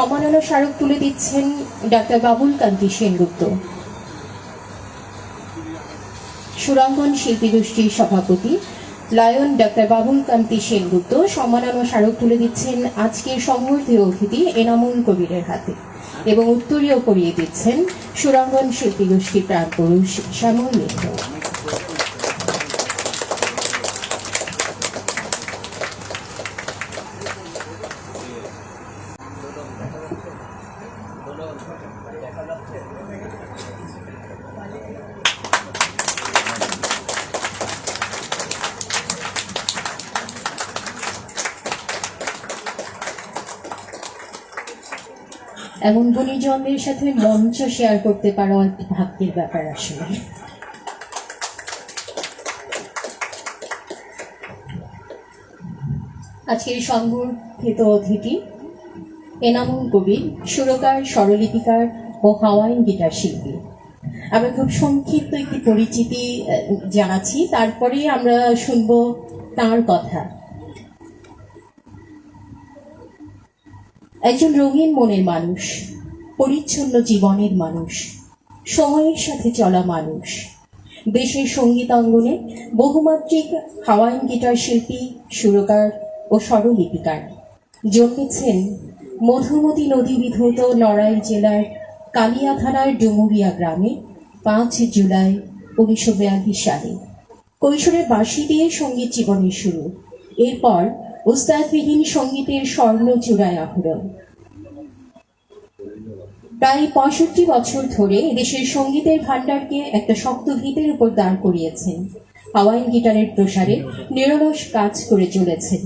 সম্মাননা স্মারক তুলে দিচ্ছেন ডাক্তার বাবুল কান্তি সেনগুপ্ত। সুরাঙ্গন শিল্পী গোষ্ঠীর সভাপতি, লায়ন ডাক্তার বাবুল কান্তি সেনগুপ্ত সম্মাননা স্মারক তুলে দিচ্ছেন আজকের সংবর্ধীয় অতিথি এনামুল কবিরের হাতে এবং উত্তরীয় করিয়ে দিচ্ছেন সুরাঙ্গন শিল্পী গোষ্ঠী প্রাণপুরুষ শ্যামল মিত্র। এমন গুণীজনদের সাথে মঞ্চ শেয়ার করতে পারো একটি ভাগ্যের ব্যাপার আসলে। আজকের সংবর্ধিত অতিথি, এনামুল কবির, সুরকার, স্বরলিপিকার ও হাওয়াইন গিটার শিল্পী। আমরা খুব সংক্ষিপ্ত একটি পরিচিতি জানাচ্ছি তারপরে আমরা শুনব তার কথা। একজন রঙিন মনের মানুষ, পরিচ্ছন্ন জীবনের মানুষ, সময়ের সাথে চলা মানুষ। দেশের সংগীত অঙ্গনে বহুমাত্রিক হাওয়াইন গিটার শিল্পী, সুরকার ও স্বরলিপিকার। জন্মেছেন মধুমতি নদী বিধৌত নড়াইল জেলার কালিয়া থানার ডুমুরিয়া গ্রামে পাঁচ জুলাই উনিশশো বিয়াল্লিশ সালে। কৈশোরের বাঁশি দিয়ে সংগীত জীবনের শুরু। এরপর উস্তাদবিহীন সঙ্গীতের স্বর্ণ চূড়ায় আহরণ। প্রায় পঁয়ষট্টি বছর ধরে দেশের সঙ্গীতের ভাণ্ডারকে একটা শক্ত ভিতের উপর দাঁড় করিয়েছেন। হাওয়াইন গিটারের প্রসারে নিরলস কাজ করে চলেছেন।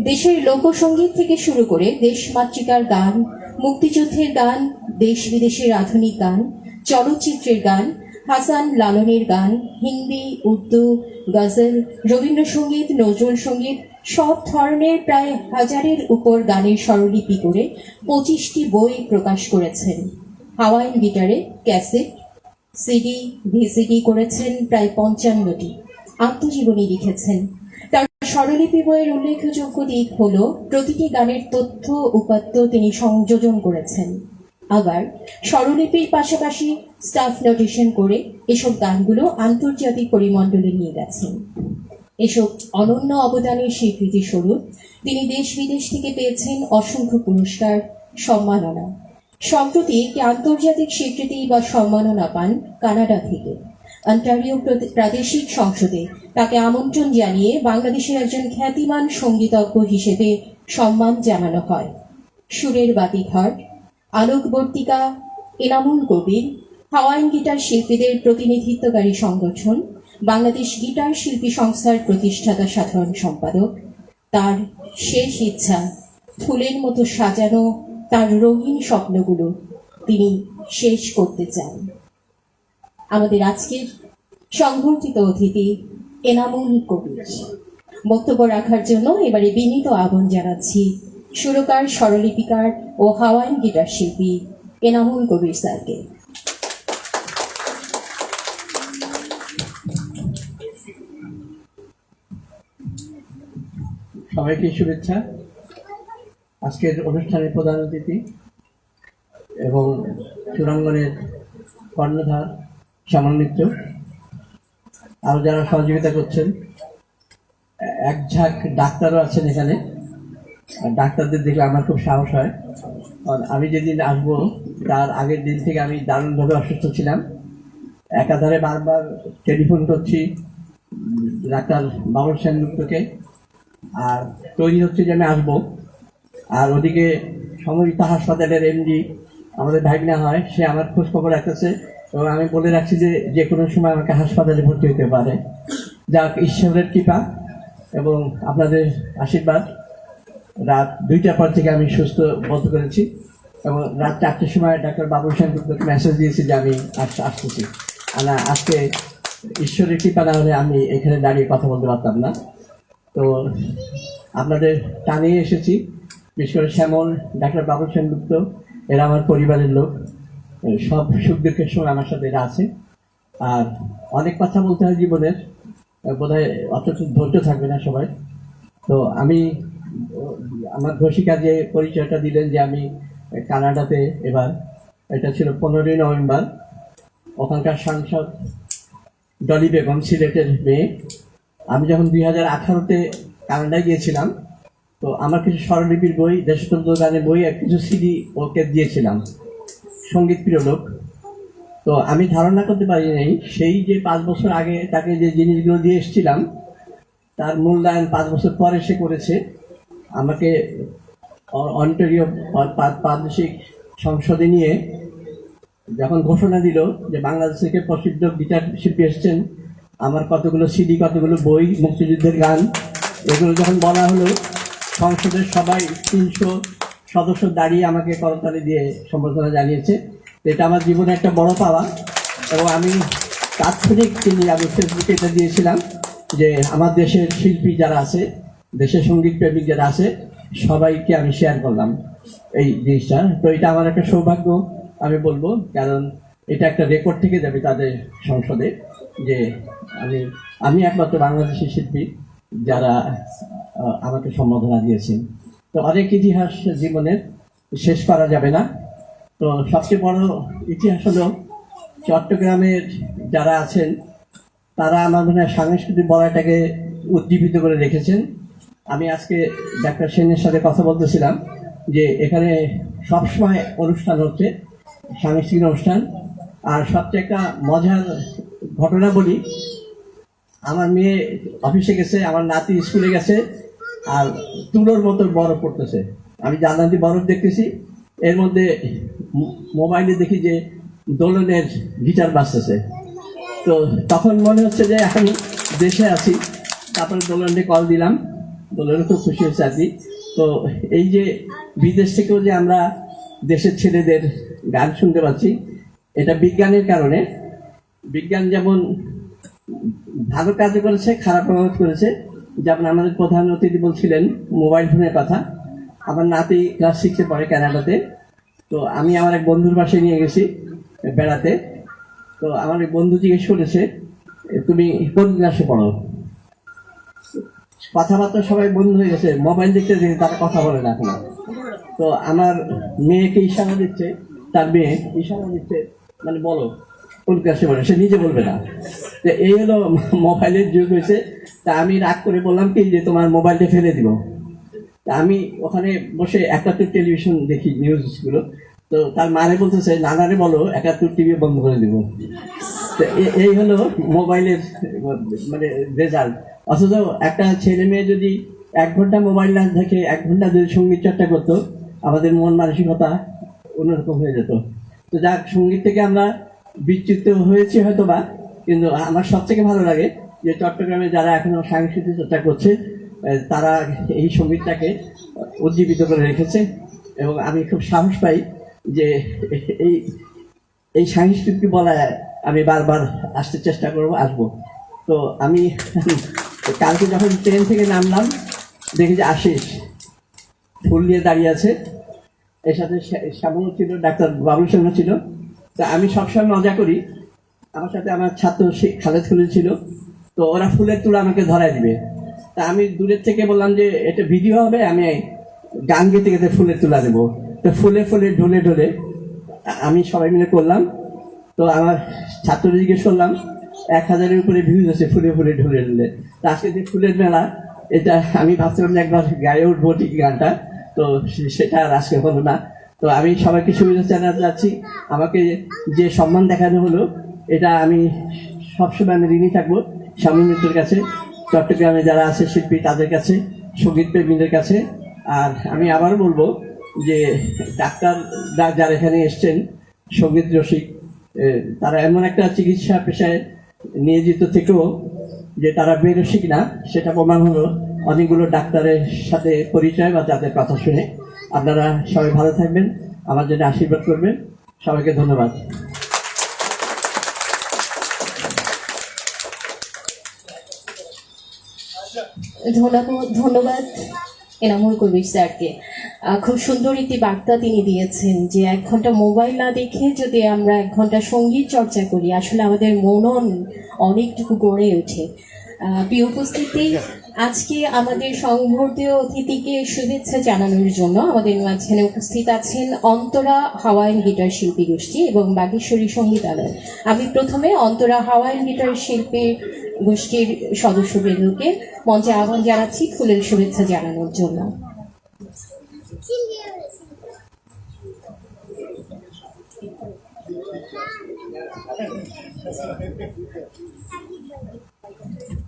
দেশের লোকসঙ্গীত থেকে শুরু করে দেশমাতৃকার গান, মুক্তিযুদ্ধের গান, দেশ বিদেশের আধুনিক গান, চলচ্চিত্রের গান, হাসান লালনের গান, হিন্দি, উর্দু, গজল, রবীন্দ্রসঙ্গীত, নজরুল সংগীত সব ধরনের প্রায় হাজারের উপর গানের স্বরলিপি করে পঁচিশটি বই প্রকাশ করেছেন। হাওয়াইন গিটারে, ক্যাসেট, সিডি, ভিসিডি করেছেন প্রায় পঞ্চান্নটি। আত্মজীবনী লিখেছেন। তার স্বরলিপি বইয়ের উল্লেখযোগ্য দিক হল, প্রতিটি গানের তথ্য, উপাত্ত তিনি সংযোজন করেছেন। আবার স্বরলিপির পাশাপাশি স্টাফ নোটেশন করে এসব গানগুলো আন্তর্জাতিক পরিমণ্ডলে নিয়ে গেছেন। এসব অনন্য অবদানের স্বীকৃতি স্বরূপ তিনি দেশ বিদেশ থেকে পেয়েছেন অসংখ্য পুরস্কার, সম্মাননা। সম্প্রতি একটি আন্তর্জাতিক স্বীকৃতি বা সম্মাননা পান কানাডা থেকে। অন্টারিও প্রাদেশিক সংসদে তাকে আমন্ত্রণ জানিয়ে বাংলাদেশের একজন খ্যাতিমান সঙ্গীতজ্ঞ হিসেবে সম্মান জানানো হয়। সুরের বাতিঘর, আলোকবর্তিকা, এনামুল কবির, হাওয়াইন গিটার শিল্পীদের প্রতিনিধিত্বকারী সংগঠন বাংলাদেশ গিটার শিল্পী সংস্থার প্রতিষ্ঠাতা সাধারণ সম্পাদক। তার শেষ ইচ্ছা, ফুলের মতো সাজানো তার রঙিন স্বপ্নগুলো তিনি শেষ করতে চান। আমাদের আজকের সংবর্ধিত অতিথি এনামুল কবির। বক্তব্য রাখার জন্য এবারে বিনীত আগুন জানাচ্ছি সুরকার, স্বরলিপিকার ও হাওয়াইন গিটার শিল্পী এনামুল কবির স্যারকে। সবাইকে শুভেচ্ছা। আজকের অনুষ্ঠানের প্রধান অতিথি এবং চূড়াঙ্গনের কর্ণধার মিত্র। আরও যারা সহযোগিতা করছেন, এক ঝাঁক ডাক্তারও আছেন এখানে। ডাক্তারদের দেখলে আমার খুব সাহস হয়। কারণ আমি যেদিন আসব, তার আগের দিন থেকে আমি দারুণভাবে অসুস্থ ছিলাম। একাধারে বারবার টেলিফোন করছি ডাক্তার বাবুল সেনগুপ্তকে। আর তৈরি হচ্ছে যে আমি আসব। আর ওদিকে সমরিতা হাসপাতালের এমডি আমাদের ভাগনা হয়, সে আমার খোঁজ খবর রাখতেছে এবং আমি বলে রাখছি যে যে কোনো সময় আমাকে হাসপাতালে ভর্তি হতে পারে। যাক, ঈশ্বরের কৃপা এবং আপনাদের আশীর্বাদ। রাত দুইটার পর থেকে আমি সুস্থ বোধ করেছি এবং রাত চারটের সময় ডাক্তার বাবুল সেনগুপ্তকে মেসেজ দিয়েছি যে আমি আস- আসতেছি। আর আজকে ঈশ্বরের কৃপা না হলে আমি এখানে দাঁড়িয়ে কথা বলতে পারতাম না। তো আপনাদের টানিয়ে এসেছি, বিশেষ করে শ্যামল, ডাক্তার বাবু সেনগুপ্ত, এরা আমার পরিবারের লোক। সব সুখ দুঃখের সময় আমার সাথে এরা আছে। আর অনেক কথা বলতে হয় জীবনের বোধ হয় অত ধৈর্য থাকবে না সবাই। তো আমি আমার ঘোষিকা যে পরিচয়টা দিলেন যে আমি কানাডাতে এবার, এটা ছিল পনেরোই নভেম্বর। ওখানকার সাংসদ ডলি বেগম, সিলেটের মেয়ে। আমি যখন দুই হাজার আঠারোতে কানাডায় গিয়েছিলাম, তো আমার কিছু স্বরলিপির বই, দেশতন্ত্র গানের বই, আর কিছু সিডি ওকে দিয়েছিলাম। সংগীত প্রিয় লোক। তো আমি ধারণা করতে পারি নাই, সেই যে পাঁচ বছর আগে তাকে যে জিনিসগুলো দিয়ে এসেছিলাম, তার মূল্যায়ন পাঁচ বছর পরে সে করেছে। আমাকে অন্টারিও প্রাদেশিক সংসদে নিয়ে যখন ঘোষণা দিল যে বাংলাদেশ থেকে প্রসিদ্ধ গিটার শিল্পী এসছেন আমার কতগুলো সিডি, কতগুলো বই, মুক্তিযুদ্ধের গান, এগুলো যখন বলা হলো, সংসদের সবাই তিনশো সদস্য দাঁড়িয়ে আমাকে করতালি দিয়ে সম্বর্ধনা জানিয়েছে। এটা আমার জীবনে একটা বড় পাওয়া এবং আমি তাৎক্ষণিক তিনি আমি ফেসবুকে এটা দিয়েছিলাম যে আমার দেশের শিল্পী যারা আছে, দেশের সংগীত প্রেমিক যারা আছে, সবাইকে আমি শেয়ার করলাম এই জিনিসটা। তো এটা আমার একটা সৌভাগ্য, আমি বলব, কারণ এটা একটা রেকর্ড থেকে যাবে তাদের সংসদে। যে আমি আমি একমাত্র বাংলাদেশি শিল্পী যারা আমাকে সম্বোধনা দিয়েছেন। তো অনেক ইতিহাস জীবনের শেষ করা যাবে না। তো সবচেয়ে বড় ইতিহাস হলো চট্টগ্রামের যারা আছেন, তারা আমার মনে হয় সাংস্কৃতিক বলয়টাকে উজ্জীবিত করে রেখেছেন। আমি আজকে ডাক্তার সেনের সাথে কথা বলতেছিলাম যে এখানে সবসময় অনুষ্ঠান হচ্ছে, সাংস্কৃতিক অনুষ্ঠান। আর সবচেয়ে একটা মজার ঘটনা বলি। আমার মেয়ে অফিসে গেছে, আমার নাতি স্কুলে গেছে, আর তুলোর মতো বরফ পড়তেছে। আমি জানলাম বরফ দেখতেছি। এর মধ্যে মোবাইলে দেখি যে দোলনের গিটার বাজতেছে। তো তখন মনে হচ্ছে যে এখন দেশে আছি। তারপরে দোলনে কল দিলাম। দোলনে খুব খুশি হয়েছে আর তো এই যে বিদেশ থেকেও যে আমরা দেশের ছেলেদের গান শুনতে পাচ্ছি, এটা বিজ্ঞানের কারণে বিজ্ঞান যেমন ভালো কাজ করেছে খারাপ কাজ করেছে। যেমন আমাদের প্রধান অতিথি বলছিলেন, মোবাইল ফোনের কথা। আমার নাতি ক্লাস সিক্সে পড়ে কানাডাতে তো আমি আমার এক বন্ধুর বাসায় নিয়ে গেছি বেড়াতে। তো আমার এক বন্ধু জিজ্ঞেস করেছে, তুমি কোন ক্লাসে পড়ো? কথাবার্তা সবাই বন্ধ হয়ে গেছে। মোবাইল দেখতে দেখতে তারা কথা বলে না এখন। তো আমার মেয়েকে ইশারা দিচ্ছে, তার মেয়ে ইশারা দিচ্ছে মানে বলো। কোন ক্লাসে বলে, সে নিজে বলবে না। এই হলো মোবাইলের যুগ হয়েছে, তা আমি রাগ করে বললাম কি যে তোমার মোবাইলটা ফেলে দিব। তা আমি ওখানে বসে একাত্তর টেলিভিশন দেখি নিউজগুলো। তো তার মারে বলতেছে, নানারে বলো, একাত্তর টিভি বন্ধ করে দিব। তো এই হলো মোবাইলের মানে রেজাল্ট অথচ একটা ছেলে মেয়ে যদি এক ঘণ্টা মোবাইল না থাকে এক ঘণ্টা যদি সংগীত চর্চা করতো, আমাদের মন মানসিকতা অন্যরকম হয়ে যেত। তো যাক, সংগীত থেকে আমরা বিচ্যুত হয়েছে হয়তো বা কিন্তু আমার সব থেকে ভালো লাগে যে চট্টগ্রামে যারা এখনও সাংস্কৃতিক চর্চা করছে তারা এই সঙ্গীতটাকে উজ্জীবিত করে রেখেছে এবং আমি খুব সাহস পাই যে এই এই সাংস্কৃতিক বলায় আমি বারবার আসতে চেষ্টা করব, আসব। তো আমি কালকে যখন ট্রেন থেকে নামলাম, দেখি যে আশিস ফুল নিয়ে দাঁড়িয়ে আছে। এর সাথে শ্যা- শ্যামল ছিল ডাক্তার বাবুল সেনও ছিল। তা আমি সবসময় মজা করি। আমার সাথে আমার ছাত্র খালেদ খুলিল ছিল। তো ওরা ফুলের তুলা আমাকে ধরায় দিবে। তা আমি দূরের থেকে বললাম যে, এটা ভিডিও হবে, আমি গান গেতে গেতে ফুলের তুলা দেবো। তো ফুলে ফুলে ঢলে ঢলে আমি সবাই মিলে করলাম। তো আমার ছাত্রদের জিজ্ঞেস করলাম এক হাজারের উপরে ভিউজ আছে ফুলে ফুলে ঢলে ঢলে। তা আজকে যে ফুলের মেলা, এটা আমি ভাবছিলাম যে একবার গায়ে উঠবো ঠিক গানটা। তো সেটা আর আজকে হলো না। তো আমি সবাইকে শুভেচ্ছা জানাতে যাচ্ছি আমাকে যে সম্মান দেখানো হলো, এটা আমি সবসময় আমি ঋণী থাকব। স্বামী মিত্রের কাছে, চট্টগ্রামে যারা আছে শিল্পী, তাদের কাছে, সংগীত প্রেমীদের কাছে। আর আমি আবার বলব যে ডাক্তার যারা এখানে এসছেন, সংগীত রসিক তারা এমন একটা চিকিৎসা পেশায় নিয়োজিত থেকেও যে তারা বেরসিক না, সেটা প্রমাণ হলো অনেকগুলো ডাক্তারের সাথে পরিচয় বা তাদের কথা শুনে। আপনারা সবাই ভালো থাকবেন, আমার জন্য আশীর্বাদ করবেন। সবাইকে ধন্যবাদ। ধন্যবাদ এনামুল কবির স্যারকে। খুব সুন্দর একটি বার্তা তিনি দিয়েছেন যে এক ঘণ্টা মোবাইল না দেখে যদি আমরা এক ঘণ্টা সংগীত চর্চা করি, আসলে আমাদের মনন অনেকটুকু গড়ে ওঠে। প্রিয় উপস্থিতি আজকে আমাদের সংবর্ধীয় অতিথিকে শুভেচ্ছা জানানোর জন্য আমাদের মাঝখানে উপস্থিত আছেন অন্তরা হাওয়াইন গিটার শিল্পী গোষ্ঠী এবং বাগেশ্বরী সঙ্গীতালয় আমি প্রথমে অন্তরা হাওয়াইন গিটার শিল্পী গোষ্ঠীর সদস্যবৃন্দকে মঞ্চে আহ্বান জানাচ্ছি ফুলের শুভেচ্ছা জানানোর জন্য Sponsor. জি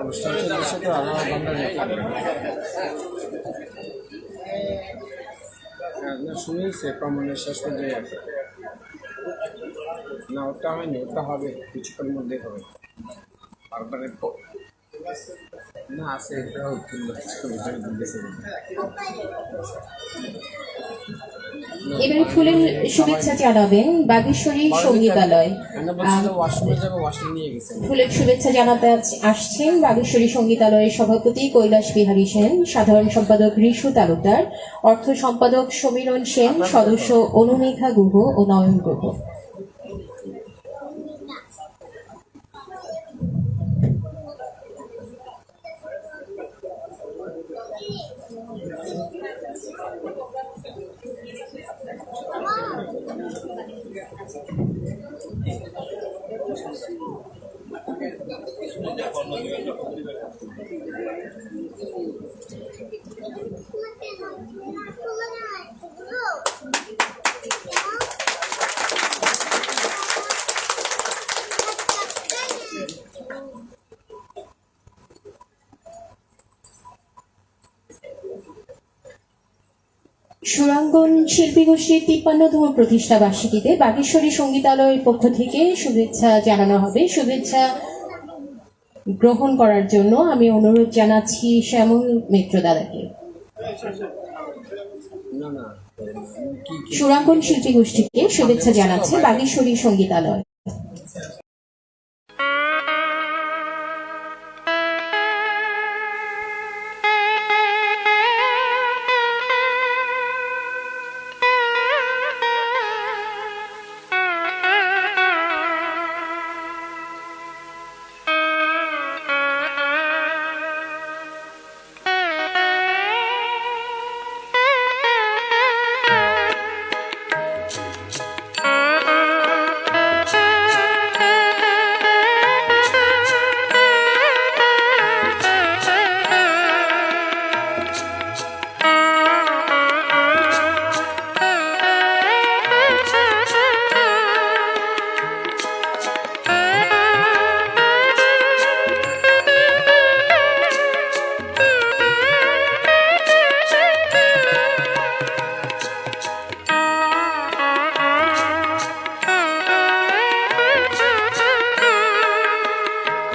অনুষ্ঠান চলছে তো আমার বান্ধব হ্যাঁ সে প্রমাণের শেষ পর্যায়ে। আছে না, ওটা হয়নি ওটা হবে কিছুক্ষণের মধ্যে হবে। তারপরে না আছে এটা কিছুক্ষণ দিতেছে এবারে ফুলের শুভেচ্ছা জানাবেন বাগেশ্বরী সঙ্গীতালয়। ফুলের শুভেচ্ছা জানাতে আসছেন বাগেশ্বরী সঙ্গীতালয়ের সভাপতি কৈলাস বিহারী সেন সাধারণ সম্পাদক ঋষু তালুকদার অর্থ সম্পাদক সমীরণ সেন সদস্য অনুমেঘা গুহ ও নয়ন গুহ। সুরাঙ্গন শিল্পী গোষ্ঠীর তিপ্পান্নতম প্রতিষ্ঠা বার্ষিকীতে বাগেশ্বরী সঙ্গীতালয়ের পক্ষ থেকে শুভেচ্ছা জানানো হবে। শুভেচ্ছা গ্রহণ করার জন্য আমি অনুরোধ জানাচ্ছি শ্যামল মিত্র দাদাকে। সুরাঙ্গন শিল্পী গোষ্ঠীকে শুভেচ্ছা জানাচ্ছে বাগেশ্বরী সঙ্গীতালয়।